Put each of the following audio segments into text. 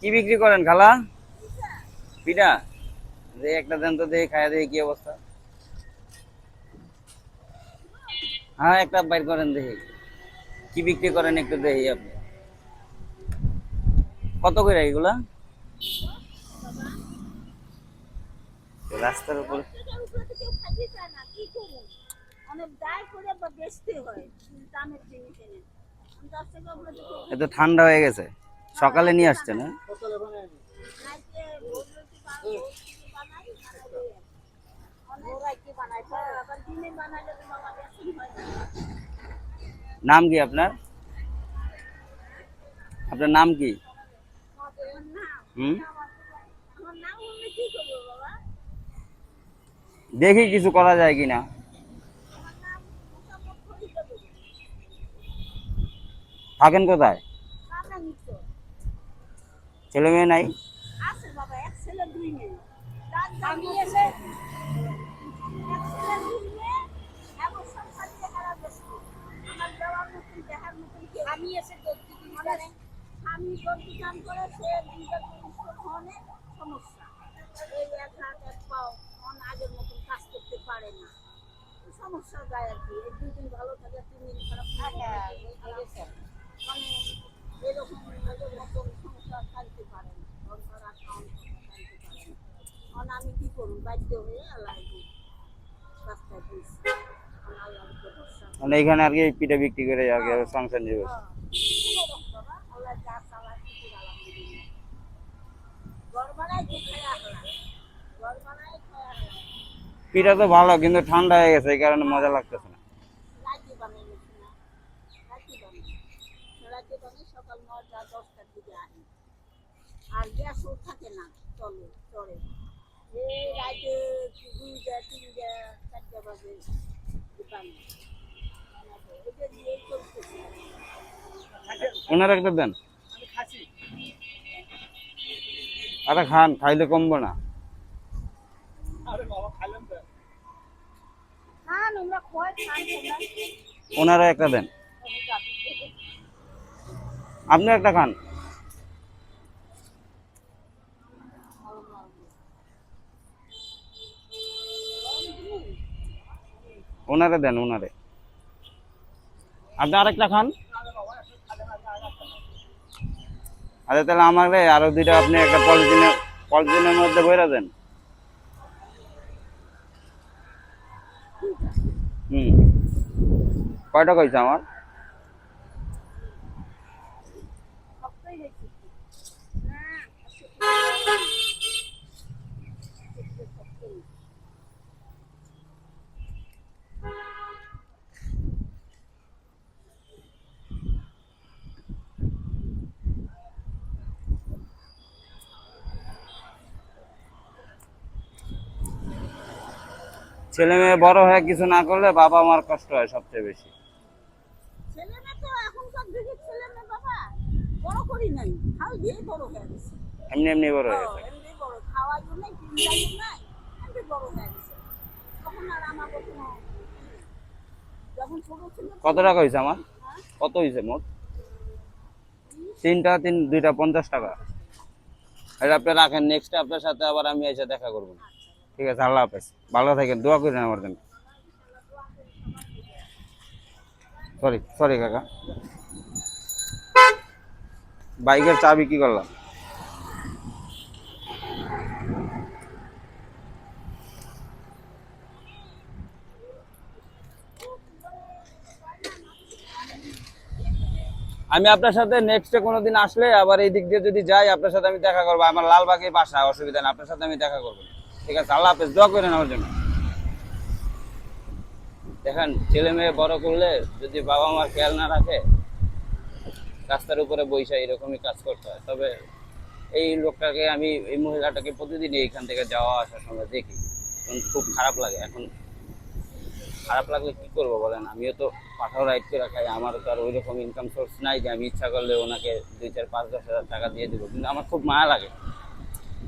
কি বিক্রি করেন খালা? পিঠা? যে একটা দেন তো দেখে খায়া দেখি কি অবস্থা? হ্যাঁ একটা বাইর করেন দেখি। কি বিক্রি করেন একটু দেখি আপনি। কত করে এগুলা? রাস্তার উপরে। এত ঠান্ডা হয়ে গেছে। সকালে নিয়ে আসছে না রাইতে ভোর রুটি বানাই, ভোর রুটি বানাই, বানাই দিয়ে অনেক রাইতে বানাই, তো আবার দিনে বানাইলে তো বাবা বেশি হয় না। নাম কি আপনার আপনার নাম কি হুম কি? দেখি কিছু করা যায় ফরিদা দেবী। থাকেন কোথায়। ছেলে মেয়ে নাই। মানে স্বামী দর্জি কাম করে, সে পরিশ্রম হনে সমস্যা। এই এক হাত, এক পাও, অন আগের মতন কাজ করতে পারে না। সমস্যা যায় আর কি। এই দুই দিন ভালো থাকে, তিন দিন খারাপ থাকে। মানে মানে এখানে আর কি পিঠা বিক্রি করে আর কি সংসার হালাল। পিঠা তো ভালো, কিন্তু ঠান্ডা হয়ে গেছে, এই কারণে মজা লাগতেছে না রাতে বানাই গেছি না। রাতে বানাই। রাতে বানাই সকাল নয়টা দশটার দিকে আনি। আর গ্যাসও থাকে না চলে চলে ওনার একটা দেন আরে খান, খাইলে কমবো না তোমরা একটা দেন আপনি একটা খান। ওনারে দেন, ওনারে। আপনি আরেকটা খান। আচ্ছা তাহলে আমাকে আরও দুইটা আপনি একটা পলিথিনের পলিথিনের মধ্যে বইরা দেন। হুম। কয়টা কইছে আমার শক্তই হয়েছে না ছেলে মেয়ে বড় হয়ে কিছু না করলে বাবা মার কষ্ট হয় সবচেয়ে বেশি ছেলে মেয়ে তো এখনকার যুগের ছেলে মেয়ে বাবা বড় করি নাই। খাল দিয়ে বড় হয়ে গেছে। এমনি এমনি বড় হয়ে গেছে। এমনি বড়। খাওয়ার জন্য নাই এমনি বড় হয়ে গেছে। তখন আর আমার কোনো যখন ছোট ছিল কত টাকা হয়েছে আমার? কত হয়েছে মোট? তিনটা তিন দুইটা পঞ্চাশ টাকা। এটা আপনি রাখেন নেক্সট আপনার সাথে আবার আমি এসে দেখা করব। ঠিক আছে আল্লাহ হাফেজ। ভালো থাকেন দোয়া করেন আমার জন্য। সরি সরি কাকা। বাইকের চাবি কি করলাম। আমি আপনার সাথে নেক্সটে কোনোদিন আসলে আবার এই দিক দিয়ে যদি যাই, আপনার সাথে আমি দেখা করব। আমার লালবাগে বাসা, অসুবিধা নেই, আপনার সাথে আমি দেখা করব। ঠিক আছে, আল্লাহ হাফেজ, দোয়া করেন আমার জন্য। দেখেন, ছেলে মেয়ে বড় করলে যদি বাবা মার খেয়াল না রাখে রাস্তার উপরে বৈশা এরকমই কাজ করতে হয়। তবে এই লোকটাকে আমি, এই মহিলাটাকে প্রতিদিন এইখান থেকে যাওয়া আসার সময় দেখি। তখন খুব খারাপ লাগে। এখন খারাপ লাগলে কি করব বলেন? আমিও তো পাঠাও রাইড করে খাই। আমারও তো আর ওই রকম ইনকাম সোর্স নাই যে আমি ইচ্ছা করলে ওনাকে দুই চার পাঁচ দশ হাজার টাকা দিয়ে দেবো। কিন্তু আমার খুব মায়া লাগে।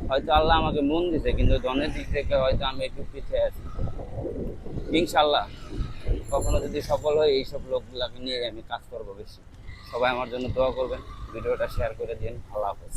হয়তো আল্লাহ আমাকে মন দিছে, কিন্তু ধনের দিক থেকে হয়তো আমি একটু পিছিয়ে আছি। ইনশাল্লাহ কখনো যদি সফল হয় এইসব লোকগুলাকে নিয়ে আমি কাজ করব বেশি। সবাই আমার জন্য দোয়া করবেন। ভিডিওটা শেয়ার করে দিন। আল্লাহ হাফেজ।